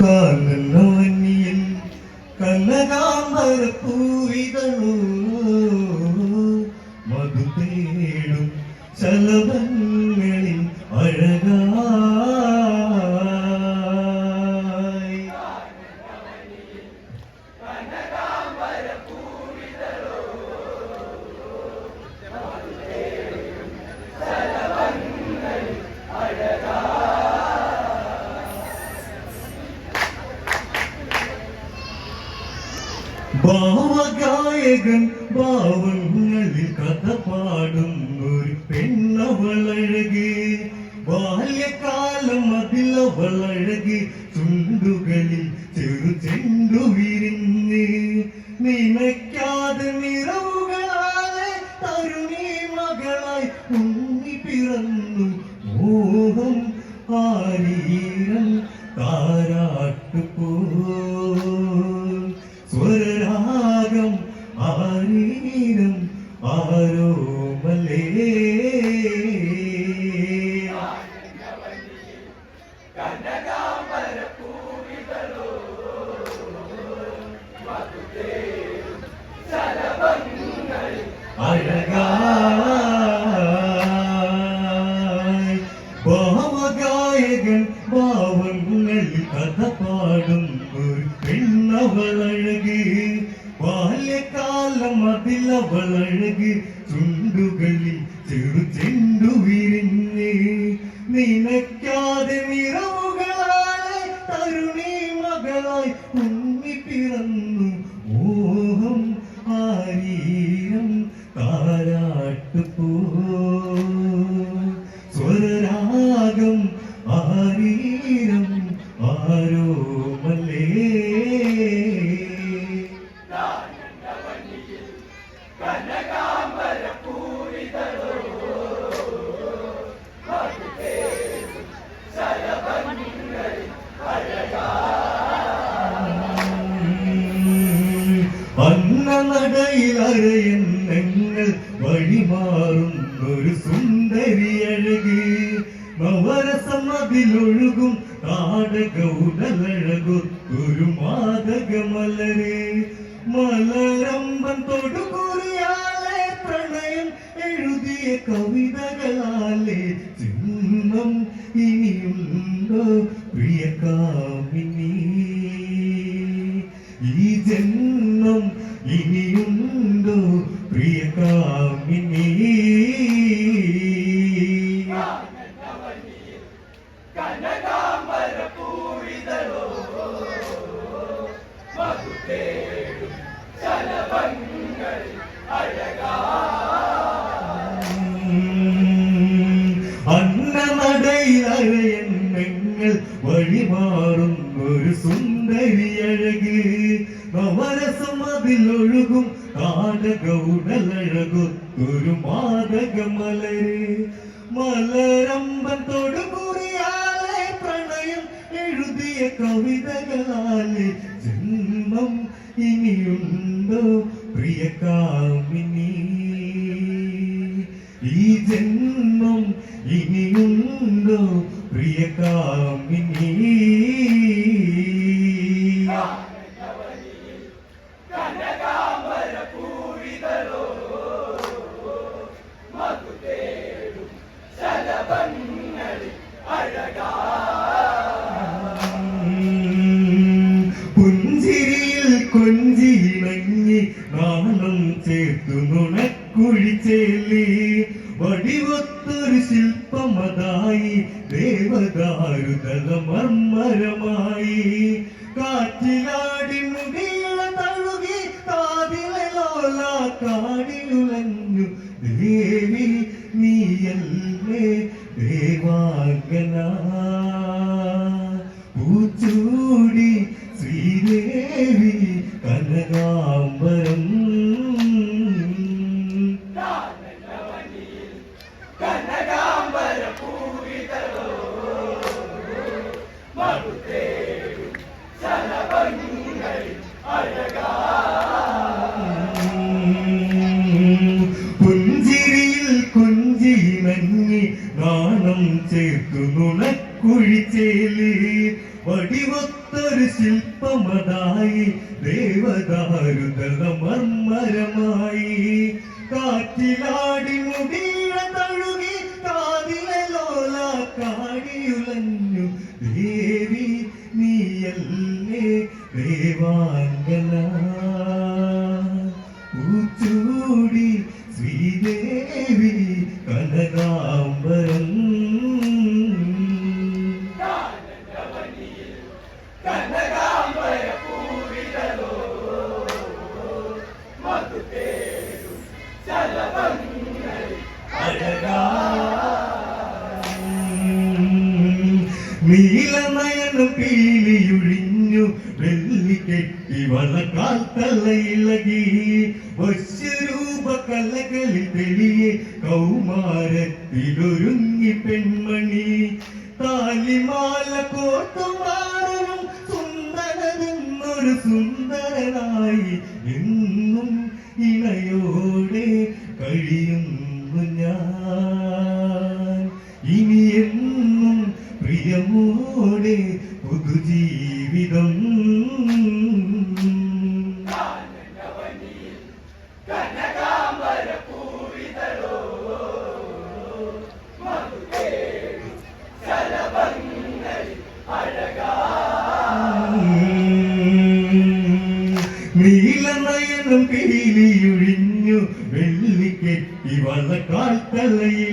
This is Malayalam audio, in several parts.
കാനനവന്നിയിൽ കനകാമ്പര ഭാവഗായകൻ ഭാവങ്ങളിൽ കഥ പാടുന്നൊരു പെണ്ണവളഴക്. ബാല്യകാലം അതിലവളഴക്. ഭാവഗായകൻ ഭാവങ്ങളിൽ കഥ പാടും ഒരു വഴിമാറും ഒരു സുന്ദരി അഴക്. നവരസം അതിലൊഴുകും നാടക ഉടലഴകൊത്തൊരു മാതകമലരെ മലരമ്പൻ തൊടുകുറിയാലെ പ്രണയം എഴുതിയ കവിതകളാലെ ചിഹ്നം ഇനിയുണ്ടോ പ്രിയ കാമിനി? ഈ ജന്മം ഇനിയുണ്ടോ പ്രിയ അതിലൊഴുകും മാതക മലരെ. മലരമ്പൻ തൊടുകുറിയാലെ പ്രണയം എഴുതിയ കവിതകളാലെ ജന്മം ഇനിയുണ്ടോ പ്രിയ കാമിനി? ഈ ജന്മം ഇനിയുണ്ടോ പ്രിയ കാമിനി? ൂച്ചൂടി ശ്രീദേവി കനകാംബരം നീലനയനം പീലിയൊഴിഞ്ഞു വെള്ളി കെട്ടി വളക്കാൽ തലയിളകി വശ്യരൂപ കലകളിൽ തെളിയെ കൗമാരത്തിലൊരുങ്ങി പെൺമണി. താലിമാല കോട്ടുമാറും സുന്ദരനെന്നൊരു സുന്ദരനായി എന്നും ഇണയോടെ കഴിയുന്നു ഞാൻ.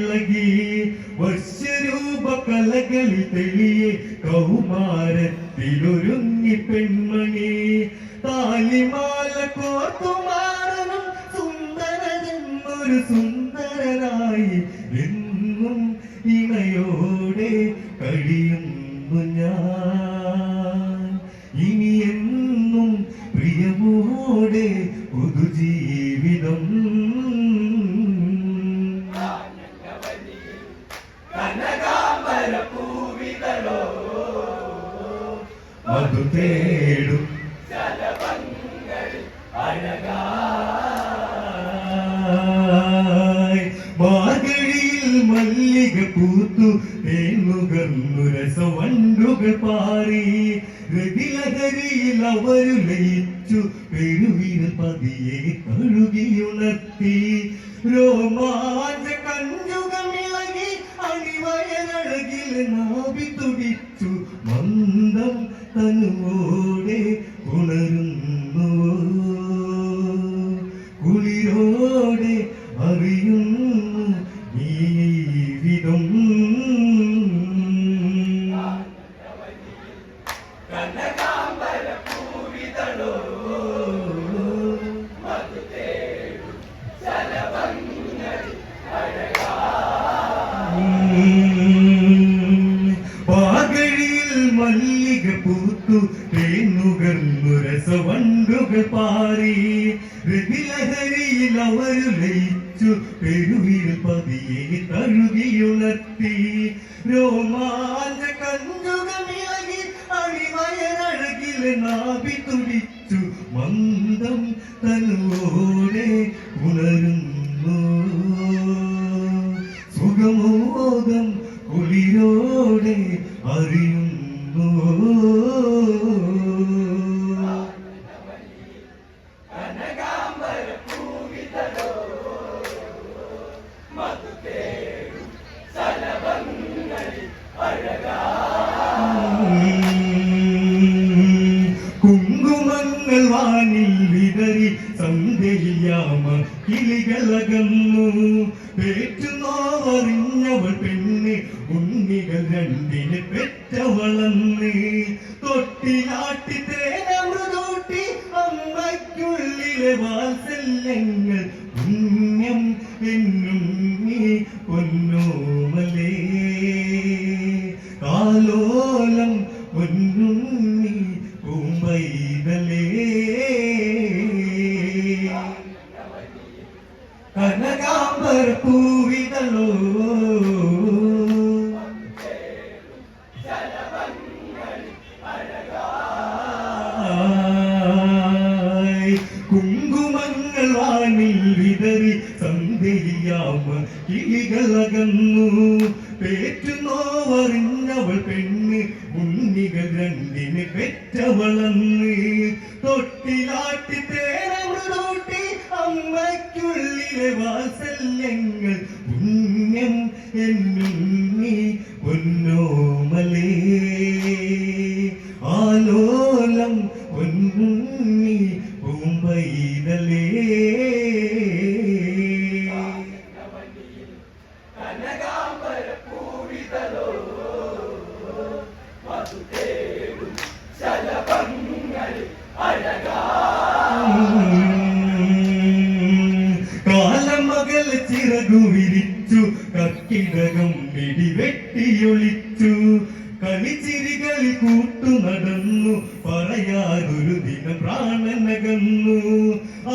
തലയിളകി വശ്യരൂപ കലകളിൽ തെളിയെ കൗമാരത്തിലൊരുങ്ങി മധു തേടും. മാർഗഴിയിൽ മല്ലിക പൂത്തു തേന്നുകർന്നു രസവണ്ടുകൾ പാറി. രതിലഹരിയിൽ അവർ ലയിച്ചു പെരുവിൽ പതിയെ കഴുകിയുണർത്തി രോമാഞ്ച കഞ്ചുകമിളകി അണിവയഴകിൽ നാഭി തുടിച്ചു. മന്ദം തനുവോടെ മന്ദം തന്നോടെ ഉണരുന്നു. കുങ്കുമങ്ങൾ വാനിൽ വിതറി സന്ധ്യയാമ കിളികളകന്നു. പേറ്റുന്നോവറിഞ്ഞവൾ പെണ്ണ് ഉണ്ണികൾ രണ്ടിന് പെറ്റവളന്ന്. തൊട്ടിലാട്ടി തേനമൃതൂട്ടി അമ്മയ്ക്കുള്ളിലെ വാത്സല്യങ്ങൾ പുണ്യം എന്നും നീ പൊന്നോമലേ പേറ്റുന്നോവറിഞ്ഞവൾ പെണ്ണ് ഉണ്ണികൾ രണ്ടിന്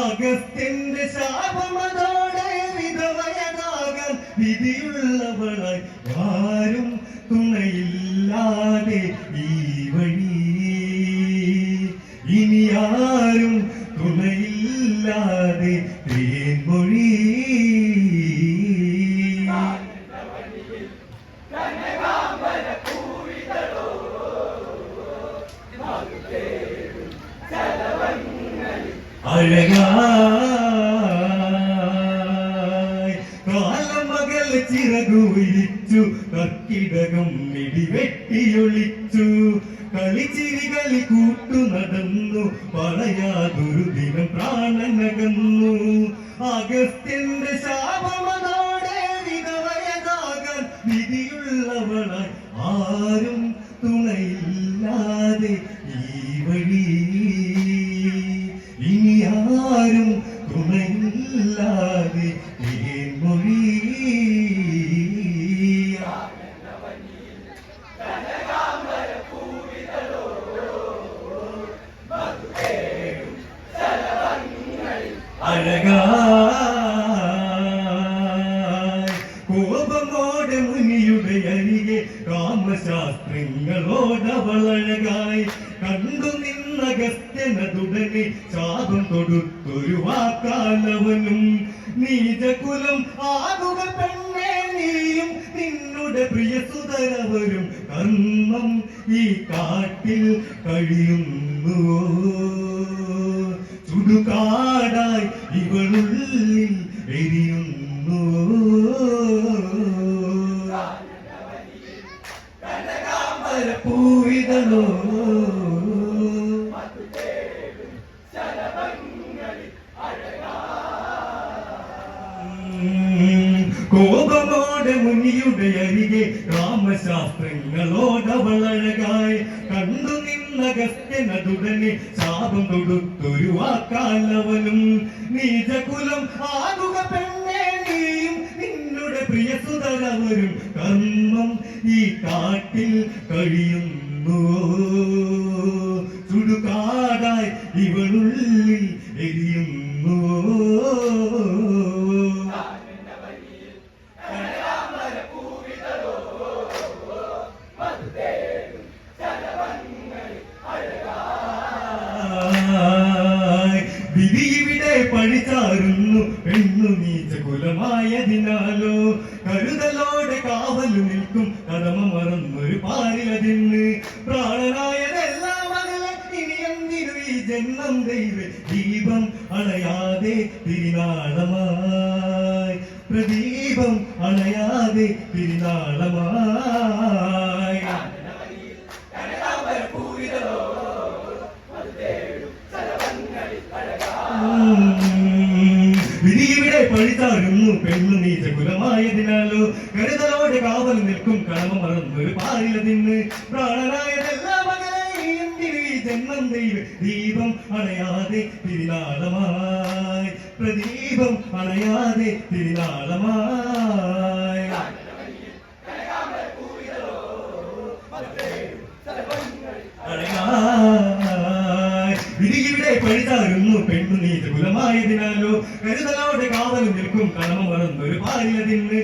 അഗസ്ത്യന്റെ ശാപമതോടെ വിധവയനാകാൻ വിധിയുള്ളവളായി ആരും തുണയില്ലാതെ ഈ കാലമകൽ ചിറകു മിടിവെട്ടിയൊളിച്ചു കളിച്ചിരി കളി കൂട്ടു നടന്നു പറയാതൊരു ദിനം പ്രാണനകന്നു. അഗസ്ത്യന്റെ ശാപമതോടെ വിധവയതാകാൻ വിധിയുള്ളവളായി ആരും തുണയില്ലാതെ നീചകുലം ആകുക പെണ്ണേ നീയും. നിന്നുടെ പ്രിയ സുതരവരും കർമ്മം ഈ കാട്ടിൽ കഴിയുന്നു ചുടുകാടായി ഇവളുള്ളിൽ എരിയുന്നു. മുനിയുടെ അരികെ രാമശാസ്ത്രങ്ങളോടവളഴകായി കണ്ടു നിന്നകസ്ത്യനതുടനെ ശാപം കൊടുത്തൊരു വാക്കാലവനും. നീചകുലം ആകുക പെണ്ണേ നീയും നിന്നുടെ പ്രിയ സുതരവരും കർമ്മം ഈ കാട്ടിൽ കഴിയുന്നു. ജന്മം ദൈവ ദീപം അണയാതെ തിരുനാളമായി. പ്രദീപം അണയാതെ തിരുനാളമായി. വിധിയുടെ പഴിത്താരുന്നു പെണ്ണു നീച്ച കുലമായതിനാലോ. കരുതലോടെ കാവൽ നിൽക്കും കളമ മറന്നൊരു പാരിലതിന്ന് പ്രാണനായതെല്ലാം ജന്മം ദൈവ ദീപം അണയാതെ തിരുനാളമായി പ്രദീപം അണയാതെ തിരുനാളമായി അഴകായി. വിധിയുടെ പഴിതാരുന്നു പെണ്ണു നീച്ച കുലമായതിനാലോ കരുതലോടെ കാവലും നിൽക്കും കടമ മറന്നൊരു അകലെ ഇനി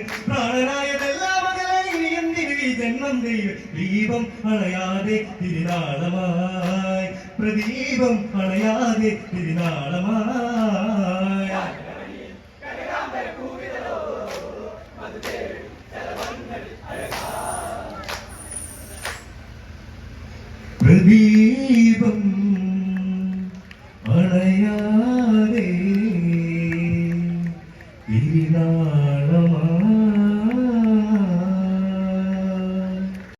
എന്തിനു ഈ ജന്മം ദൈവ ദീപം അണയാതെ തിരുനാളമായി